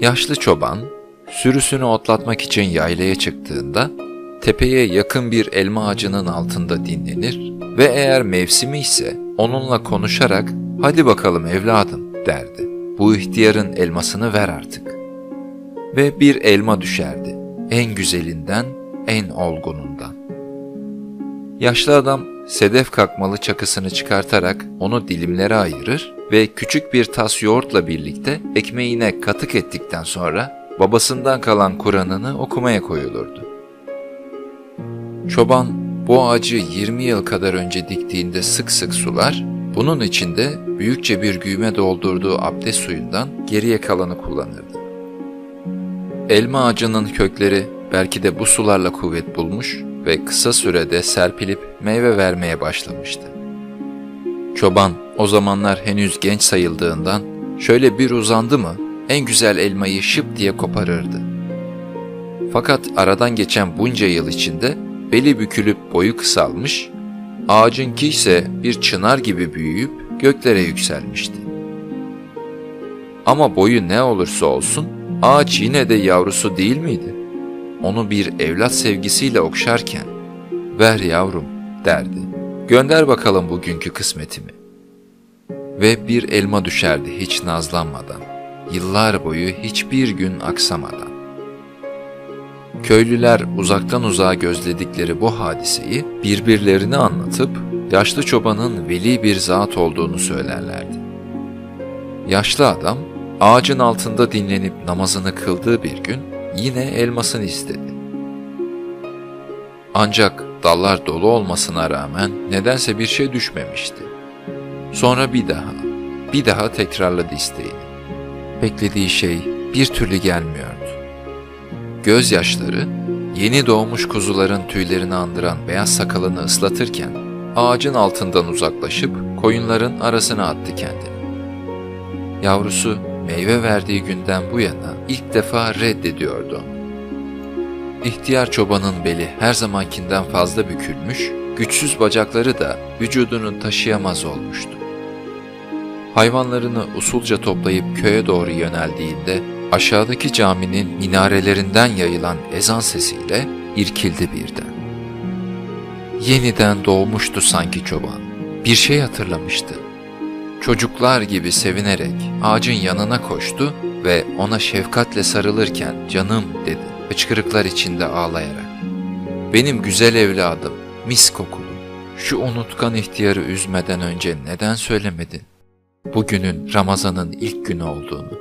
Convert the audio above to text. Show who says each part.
Speaker 1: Yaşlı çoban sürüsünü otlatmak için yaylaya çıktığında tepeye yakın bir elma ağacının altında dinlenir ve eğer mevsimi ise onunla konuşarak hadi bakalım evladım derdi. Bu ihtiyarın elmasını ver artık. Ve bir elma düşerdi. En güzelinden, en olgunundan. Yaşlı adam sedef kakmalı çakısını çıkartarak onu dilimlere ayırır ve küçük bir tas yoğurtla birlikte ekmeğine katık ettikten sonra babasından kalan Kur'an'ını okumaya koyulurdu. Çoban bu ağacı 20 yıl kadar önce diktiğinde sık sık sular, bunun içinde büyükçe bir güğüme doldurduğu abdest suyundan geriye kalanı kullanırdı. Elma ağacının kökleri belki de bu sularla kuvvet bulmuş ve kısa sürede serpilip meyve vermeye başlamıştı. Çoban o zamanlar henüz genç sayıldığından şöyle bir uzandı mı en güzel elmayı şıp diye koparırdı. Fakat aradan geçen bunca yıl içinde beli bükülüp boyu kısalmış, ağacınki ise bir çınar gibi büyüyüp göklere yükselmişti. Ama boyu ne olursa olsun ağaç yine de yavrusu değil miydi? Onu bir evlat sevgisiyle okşarken, ver yavrum derdi. Gönder bakalım bugünkü kısmetimi. Ve bir elma düşerdi hiç nazlanmadan, yıllar boyu hiçbir gün aksamadan. Köylüler uzaktan uzağa gözledikleri bu hadiseyi birbirlerine anlatıp yaşlı çobanın veli bir zat olduğunu söylerlerdi. Yaşlı adam ağacın altında dinlenip namazını kıldığı bir gün yine elmasını istedi. Ancak dallar dolu olmasına rağmen nedense bir şey düşmemişti. Sonra bir daha, bir daha tekrarladı isteğini. Beklediği şey bir türlü gelmiyordu. Gözyaşları yeni doğmuş kuzuların tüylerini andıran beyaz sakalını ıslatırken ağacın altından uzaklaşıp koyunların arasına attı kendini. Yavrusu meyve verdiği günden bu yana ilk defa reddediyordu. İhtiyar çobanın beli her zamankinden fazla bükülmüş, güçsüz bacakları da vücudunu taşıyamaz olmuştu. Hayvanlarını usulca toplayıp köye doğru yöneldiğinde aşağıdaki caminin minarelerinden yayılan ezan sesiyle irkildi birden. Yeniden doğmuştu sanki çoban. Bir şey hatırlamıştı. Çocuklar gibi sevinerek ağacın yanına koştu ve ona şefkatle sarılırken canım dedi hıçkırıklar içinde ağlayarak. Benim güzel evladım, mis kokulu, şu unutkan ihtiyarı üzmeden önce neden söylemedin? Bugünün Ramazan'ın ilk günü olduğunu.